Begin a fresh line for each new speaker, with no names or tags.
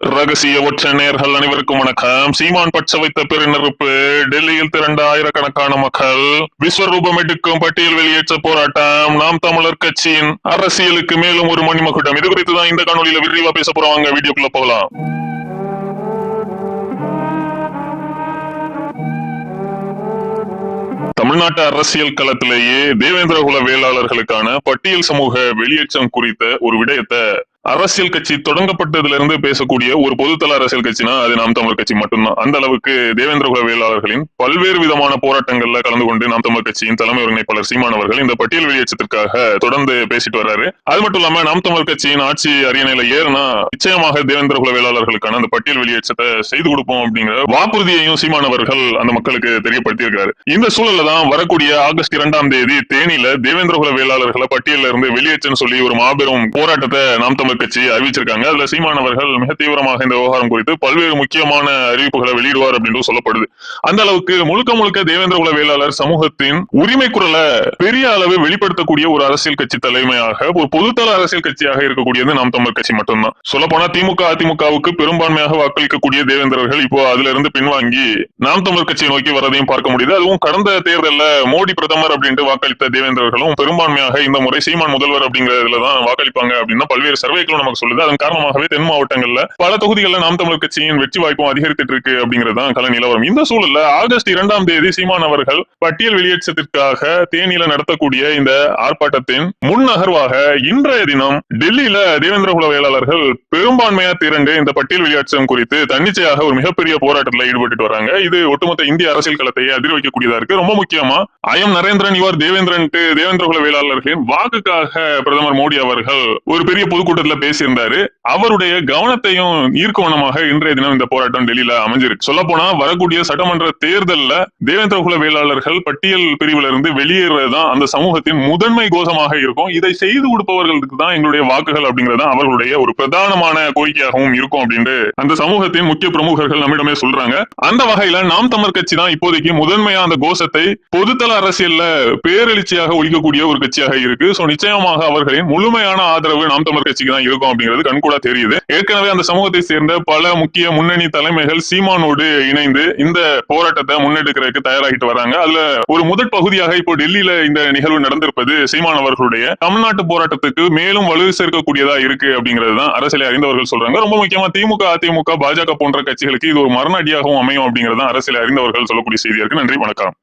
ரகசிய ஒற்ற நேர்கள் அனைவருக்கும் வணக்கம். சீமான் பட்ச வைத்த பெருநெருப்பு டெல்லியில் திரண்ட ஆயிரக்கணக்கான மக்கள் விஸ்வரூபம் எடுக்கும் பட்டியல் வெளியேற்ற போராட்டம் நாம் தமிழர் கட்சியின் அரசியலுக்கு மேலும் ஒரு மணிமகுடம். இது குறித்து தான் இந்த காணொலியில விரிவா பேச போறவங்க வீடியோக்குள்ள போகலாம். தமிழ்நாட்டு அரசியல் களத்திலேயே தேவேந்திரகுல வேளாளர்களுக்கான பட்டியல் சமூக வெளியேற்றம் குறித்த ஒரு விடயத்தை அரசியல் கட்சி தொடங்கப்பட்டதுல இருந்து பேசக்கூடிய ஒரு பொதுத்தள அரசியல் கட்சினா அது நாம் தமிழர் கட்சி மட்டும்தான். அந்த அளவுக்கு தேவேந்திரகுல வேளாளர்களின் பல்வேறு விதமான போராட்டங்கள்ல கலந்து கொண்டு நாம் தமிழர் கட்சியின் தலைமை ஒருங்கிணைப்பாளர் சீமானவர்கள் இந்த பட்டியல் வெளியேற்றத்திற்காக தொடர்ந்து பேசிட்டு வர்றாரு. அது மட்டும் இல்லாம நாம் தமிழர் கட்சியின் ஆட்சி அரியணையில ஏறுனா நிச்சயமாக தேவேந்திரகுல வேளாளர்களுக்கான அந்த பட்டியல் வெளியேற்றத்தை செய்து கொடுப்போம் அப்படிங்கிற வாக்குறுதியையும் சீமானவர்கள் அந்த மக்களுக்கு தெரியப்படுத்தியிருக்காரு இந்த சூழல்ல தான் வரக்கூடிய ஆகஸ்ட் இரண்டாம் தேதி தேனியில தேவேந்திரகுல வேளாளர்களை பட்டியல இருந்து வெளியேற்றன்னு சொல்லி ஒரு மாபெரும் போராட்டத்தை நாம் தமிழ் கட்சி அறிவிச்சிருக்காங்க. அதுல சீமானவர்கள் மிக தீவிரமாக இந்த விவகாரம் குறித்து பல்வேறு முக்கியமான அறிவிப்புகளை வெளியிடுவார் அப்படின்னு சொல்லப்படுது. அந்த அளவுக்கு முழுக்க முழுக்க தேவேந்திர குல வேளாளர் சமூகத்தின் உரிமை குரலை பெரிய அளவு வெளிப்படுத்தக்கூடிய ஒரு அரசியல் கட்சி தலைமையாக ஒரு பொதுத்தள அரசியல் கட்சியாக இருக்கக்கூடியது நாம் தமிழ் கட்சி மட்டும்தான். சொல்ல போனா திமுக அதிமுகவுக்கு பெரும்பான்மையாக வாக்களிக்கக்கூடிய தேவேந்திரர்கள் இப்போ அதுல இருந்து பின்வாங்கி நாம் தமிழ் கட்சியை நோக்கி வரதையும் பார்க்க முடியுது. அதுவும் கடந்த தேர்தலில் மோடி பிரதமர் அப்படின்ட்டு வாக்களித்த தேவேந்திரர்களும் பெரும்பான்மையாக இந்த முறை சீமான் முதல்வர் அப்படிங்கிறதுல தான் வாக்களிப்பாங்க அப்படின்னா பல்வேறு சர்வே சர்வேக்களும் நமக்கு சொல்லுது. அதன் காரணமாகவே தென் மாவட்டங்கள்ல பல தொகுதிகளில் நாம் தமிழர் கட்சியின் வெற்றி வாய்ப்பும் அதிகரித்துட்டு இருக்கு அப்படிங்கறதுதான் கள நிலவரம். இந்த சூழல்ல ஆகஸ்ட் இரண்டாம் தேதி சீமான் அவர்கள் பட்டியல் வெளியேற்றத்திற்காக தேனியில நடத்தக்கூடிய இந்த ஆர்ப்பாட்டத்தின் முன் நகர்வாக இன்றைய தினம் டெல்லியில தேவேந்திர குல வேளாளர்கள் பெரும்பான்மையா திரண்டு இந்த பட்டியல் வெளியேற்றம் குறித்து தன்னிச்சையாக ஒரு மிகப்பெரிய போராட்டத்தில் ஈடுபட்டு வராங்க. இது ஒட்டுமொத்த இந்திய அரசியல் களத்தையே அதிர் வைக்கக்கூடியதா இருக்கு. ரொம்ப முக்கியமா ஐஎம் நரேந்திரன் இவர் தேவேந்திரன் தேவேந்திர குல வேளாளர்களின் வாக்குக்காக பிரதமர் மோடி அவர்கள் ஒரு பெரிய பொதுக்கூட்டத்தில் பேசியிருந்தாரு. அவருடைய கவனத்தையும் ஈர்க்கவனமாக இன்றைய தினம் இந்த போராட்டம் டெல்லியில அமைஞ்சிருக்கு. சொல்ல போனா வரக்கூடிய சட்டமன்ற தேர்தல்ல தேவேந்திர குல வேளாளர்கள் பட்டியல் பிரிவுல இருந்து வெளியேறதுதான் அந்த சமூகத்தின் முதன்மை கோஷமாக இருக்கும். இதை செய்து கொடுப்பவர்களுக்கு தான் எங்களுடைய வாக்குகள் அப்படிங்கிறது அவர்களுடைய ஒரு பிரதானமான கோரிக்கையாகவும் இருக்கும் அப்படின்ட்டு அந்த சமூகத்தின் முக்கிய பிரமுகர்கள் நம்மிடமே சொல்றாங்க. அந்த வகையில நாம் தமிழ் கட்சி தான் இப்போதைக்கு முதன்மையா அந்த கோஷத்தை பொதுத்தள அரசியல்ல பேரெழுச்சியாக ஒழிக்கக்கூடிய ஒரு கட்சியாக இருக்கு. சோ நிச்சயமாக அவர்களின் முழுமையான ஆதரவு நாம் தமிழ் கட்சிக்கு தான் இருக்கும் அப்படிங்கிறது கண்கூடா தெரியுது. ஏற்கனவே அந்த சமூகத்தை சேர்ந்த பல முக்கிய முன்னணி தலைமைகள் சீமானோடு இணைந்து இந்த போராட்டத்தை முன்னெடுக்கிறதுக்கு தயாராகிட்டு வராங்க. அதுல ஒரு முதற் பகுதியாக இப்போ டெல்லியில இந்த நிகழ்வு நடந்திருப்பது சீமான் அவர்களுடைய தமிழ்நாட்டு போராட்டத்துக்கு மேலும் வலு சேர்க்கக்கூடியதா இருக்கு அப்படிங்கிறது தான் அரசியலை அறிந்தவர்கள் சொல்றாங்க. ரொம்ப முக்கியமா திமுக அதிமுக பாஜக போன்ற கட்சிகளுக்கு இது ஒரு மரண அடியாகவும் அமையும் அப்படிங்கிறது தான் அரசியலை அறிந்தவர்கள் சொல்லக்கூடிய செய்தியா இருக்கு. நன்றி வணக்கம்.